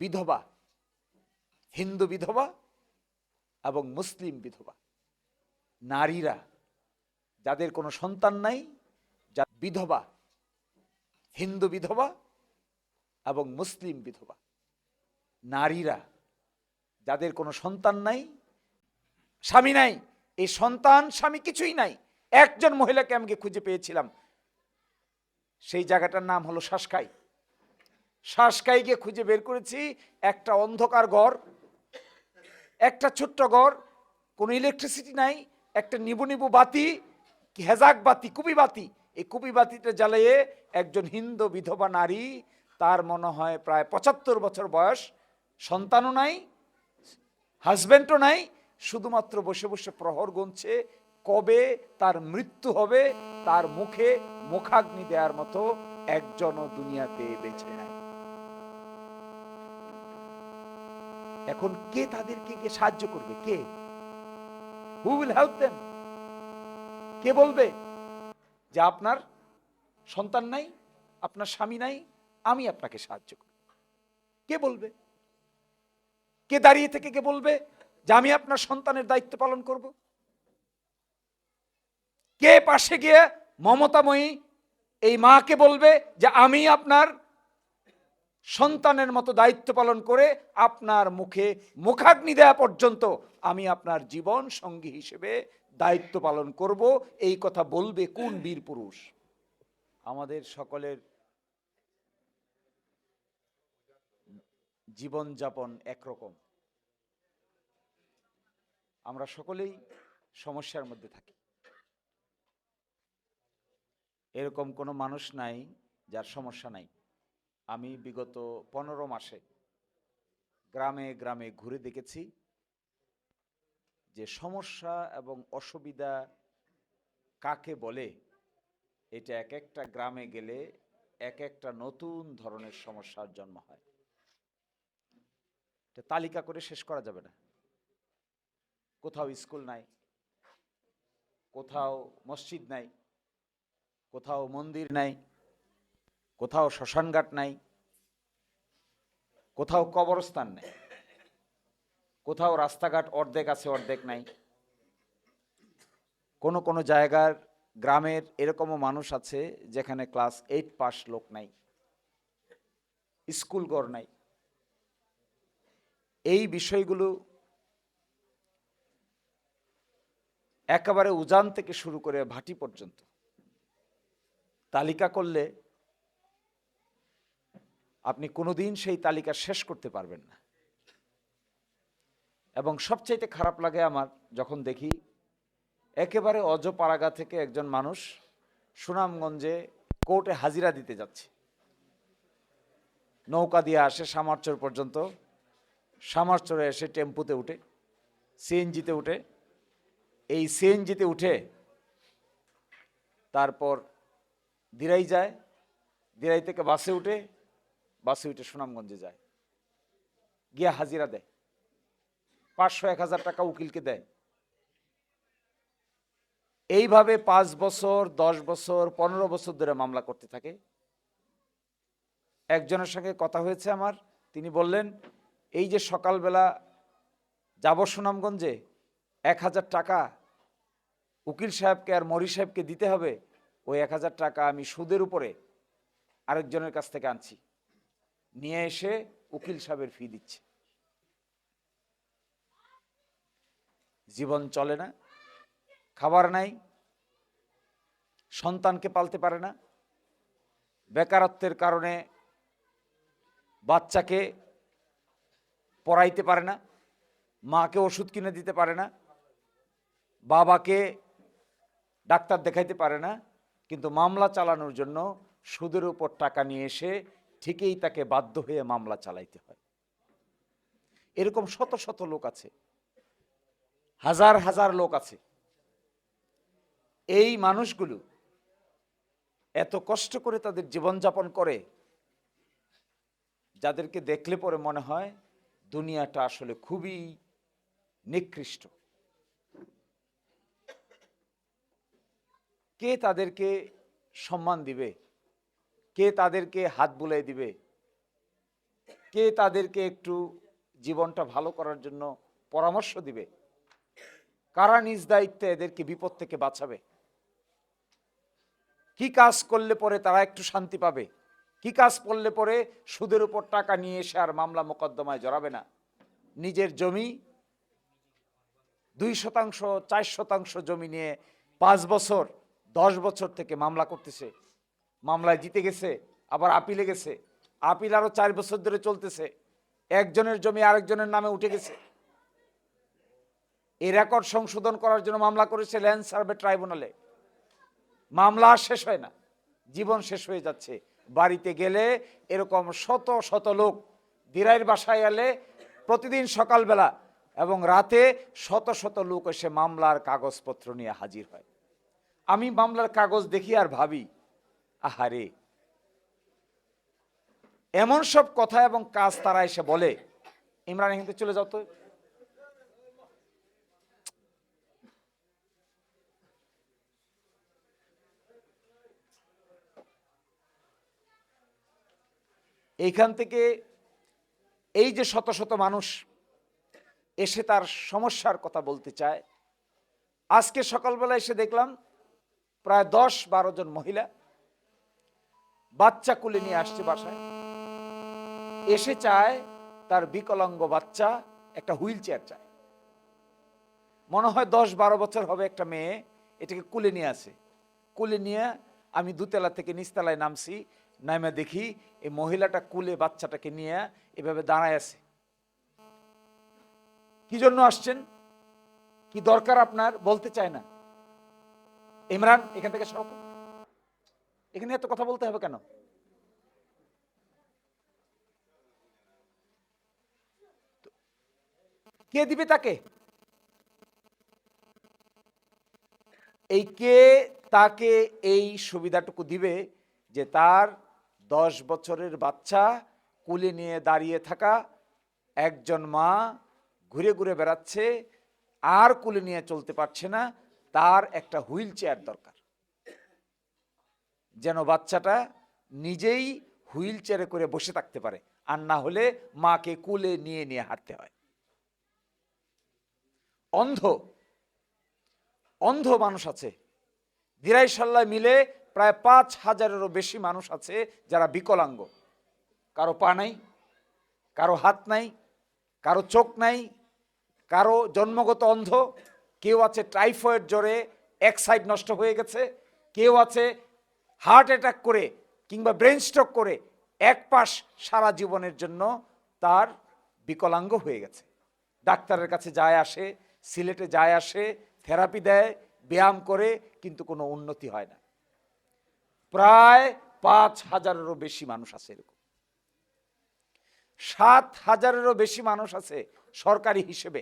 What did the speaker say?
বিধবা, হিন্দু বিধবা এবং মুসলিম বিধবা। নারীরা, যাদের কোনো সন্তান নাই, যা বিধবা, হিন্দু বিধবা এবং মুসলিম বিধবা। নারীরা, যাদের কোনো সন্তান নাই, স্বামী নাই, এই সন্তান স্বামী কিছুই নাই। একজন মহিলাকে আমি খুঁজে পেয়েছিলাম, সেই জায়গাটার নাম হলো শাসকাই। শাসকাই গিয়ে খুঁজে বের করেছি, একটা অন্ধকার ঘর একটা ছোট্ট ঘর কোনো ইলেকট্রিসিটি নাই, একটা নিবু নিবু বাতি, হেজাক বাতি, কুপি বাতি। এই কুপি বাতিটা জ্বালিয়ে একজন হিন্দু বিধবা নারী, তার মনে হয় প্রায় পঁচাত্তর বছর বয়স, সন্তানও নাই হাজব্যান্ডও নাই, শুধুমাত্র বসে বসে প্রহর গুনছে, কবে তার মৃত্যু হবে, তার মুখে মুখাগ্নি দেওয়ার মতো একজনও দুনিয়াতে বেঁচে নাই। এখন কে তাদেরকে গিয়ে সাহায্য করবে? কে? হু উইল হেল্প দেম কে বলবে যে আপনার সন্তান নাই, আপনার স্বামী নাই, আমি আপনাকে সাহায্য করব? কে বলবে? কে দাঁড়িয়ে থেকে কে বলবে যে আমি আপনার সন্তানের দায়িত্ব পালন করব? কে পাশে গিয়ে মমতাময়ী এই মাকে বলবে যে আমি আপনার সন্তানের মতো দায়িত্ব পালন করে আপনার মুখে মুখাগ্নি দেওয়া পর্যন্ত আমি আপনার জীবন সঙ্গী হিসেবে দায়িত্ব পালন করব। এই কথা বলবে কোন বীর পুরুষ? আমাদের সকলের জীবনযাপন একরকম। আমরা সকলেই সমস্যার মধ্যে থাকি। এরকম কোনো মানুষ নাই যার সমস্যা নাই। আমি বিগত পনেরো মাসে গ্রামে গ্রামে ঘুরে দেখেছি যে সমস্যা এবং অসুবিধা কাকে বলে, এটা এক একটা গ্রামে গেলে এক একটা নতুন ধরনের সমস্যার জন্ম হয়। এটা তালিকা করে শেষ করা যাবে না। কোথাও স্কুল নাই, কোথাও মসজিদ নাই, কোথাও মন্দির নাই কোথাও শ্মশানঘাট নাই, কোথাও কবরস্থান নেই, কোথাও রাস্তাঘাট অর্ধেক আছে, অর্ধেক নাই। কোনো কোনো জায়গার, গ্রামের এরকমও মানুষ আছে যেখানে ক্লাস এইট পাস লোক নাই, স্কুল গড় নাই। এই বিষয়গুলো একেবারে উজান থেকে শুরু করে ভাটি পর্যন্ত। তালিকা করলে আপনি কোনোদিন সেই তালিকা শেষ করতে পারবেন না। এবং সবচাইতে খারাপ লাগে আমার যখন দেখি, একেবারে অজপাড়াগা থেকে একজন মানুষ সুনামগঞ্জে কোর্টে হাজিরা দিতে যাচ্ছে। নৌকা দিয়ে আসে সামারচর পর্যন্ত। সামারচরে এসে টেম্পুতে উঠে, সিএনজিতে উঠে। এই সিএনজিতে উঠে তারপর দিরাই যায়, দিরাই থেকে বাসে উঠে বাসে উঠে সুনামগঞ্জে যায়। গিয়ে হাজিরা দেয়। পাঁচশো এক হাজার টাকা উকিলকে দেয়। এইভাবে পাঁচ বছর, দশ বছর, পনেরো বছর ধরে মামলা করতে থাকে। একজনের সঙ্গে কথা হয়েছে আমার। তিনি বললেন, এই যে সকালবেলা যাব সুনামগঞ্জে, এক হাজার টাকা উকিল সাহেবকে আর মরি সাহেবকে দিতে হবে। ওই এক হাজার টাকা আমি সুদের উপরে আরেকজনের কাছ থেকে আনছি। নিয়ে এসে উকিল সাহেবের ফি দিচ্ছে। জীবন চলে না, খাবার নাই, সন্তানকে পালতে পারে না, বেকারত্বের কারণে বাচ্চাকে পড়াইতে পারে না, মাকে ওষুধ কিনে দিতে পারে না, বাবাকে ডাক্তার দেখাইতে পারে না, কিন্তু মামলা চালানোর জন্য সুদের উপর টাকা নিয়ে এসে ঠিকই তাকে বাধ্য হয়ে মামলা চালাইতে হয়। এরকম শত শত লোক আছে, হাজার হাজার লোক আছে। এই মানুষগুলো এত কষ্ট করে তাদের জীবনযাপন করে, যাদেরকে দেখলে পরে মনে হয় দুনিয়াটা আসলে খুবই নিকৃষ্ট। কে তাদেরকে সম্মান দিবে? কে তাদেরকে হাত বুলাই দিবে? কে তাদেরকে একটু জীবনটা ভালো করার জন্য পরামর্শ দিবে? কারা নিজ দায়িত্বে এদেরকে বিপদ থেকে বাঁচাবে? কি কাজ করলে পরে তারা একটু শান্তি পাবে? কি কাজ করলে পরে সুদের উপর টাকা নিয়ে এসে আর মামলা মোকদ্দমায় জড়াবে না? নিজের জমি, দুই শতাংশ, চার শতাংশ জমি নিয়ে পাঁচ বছর, দশ বছর থেকে মামলা করতেছে। মামলায় জিতে গেছে, আবার আপিলে গেছে। আপিল আরও চার বছর ধরে চলতেছে। একজনের জমি আরেকজনের নামে উঠে গেছে। এই রেকর্ড সংশোধন করার জন্য মামলা করেছে ল্যান্ড সার্ভে ট্রাইব্যুনালে। মামলা আর শেষ হয় না। জীবন শেষ হয়ে যাচ্ছে। বাড়িতে গেলে এরকম শত শত লোক দিরাইয়ের বাসায় এলে প্রতিদিন সকালবেলা এবং রাতে শত শত লোক এসে মামলার কাগজপত্র নিয়ে হাজির হয়। আমি মামলার কাগজ দেখি আর ভাবি আহারে। এমন সব কথা এবং কাজ তারা এসে বলে। ইমরান হিন্দু চলে যাও তো। এইখান থেকে এই যে শত শত মানুষ এসে তার সমস্যার কথা বলতে চায়। আজকে সকালবেলা এসে দেখলাম প্রায় দশ বারো জন মহিলা বাচ্চা কুলে নিয়ে আসছে বাসায়। এসে চায় তার বিকলাঙ্গ বাচ্চা একটা হুইল চেয়ার চায়। মনে হয় দশ বারো বছর হবে একটা মেয়ে, এটাকে কুলে নিয়ে আসে। কুলে নিয়ে আমি দুতলা থেকে নিচতলায় নামছি, নামে দেখি এই মহিলাটা কুলে বাচ্চাটাকে নিয়ে এভাবে দাঁড়ায় আছে। কি জন্য আসছেন? কি দরকার আপনার? বলতে চায় না। ইমরান, এখান থেকে সরব এখানে এত কথা বলতে হবে কেন? কে দিবে তাকে? এই কে তাকে এই সুবিধাটুকু দিবে যে তার দশ বছরের বাচ্চা কুলে নিয়ে দাঁড়িয়ে থাকা একজন মা ঘুরে ঘুরে বেড়াচ্ছে, আর কুলে নিয়ে চলতে পারছে না, তার একটা হুইল চেয়ার দরকার। যেন বাচ্চাটা নিজেই হুইল চেয়ারে করে বসে থাকতে পারে, আর না হলে মাকে কুলে নিয়ে নিয়ে হাঁটতে হয়। অন্ধ অন্ধ মানুষ আছে। দিরাইশাল্লায় মিলে প্রায় পাঁচ হাজারেরও বেশি মানুষ আছে যারা বিকলাঙ্গ। কারও পা নাই, কারও হাত নাই, কারও চোখ নাই, কারও জন্মগত অন্ধ। কেউ আছে টাইফয়েড জ্বরে, এক সাইড নষ্ট হয়ে গেছে, কেউ আছে হার্ট অ্যাটাক করে কিংবা ব্রেন স্ট্রোক করে এক পাশ সারা জীবনের জন্য তার বিকলাঙ্গ হয়ে গেছে। ডাক্তারের কাছে যায় আসে, সিলেটে যায় আসে, থেরাপি দেয়, ব্যায়াম করে, কিন্তু কোনো উন্নতি হয় না। প্রায় পাঁচ হাজারেরও বেশি মানুষ আছে এরকম। সাত হাজারেরও বেশি মানুষ আছে সরকারি হিসেবে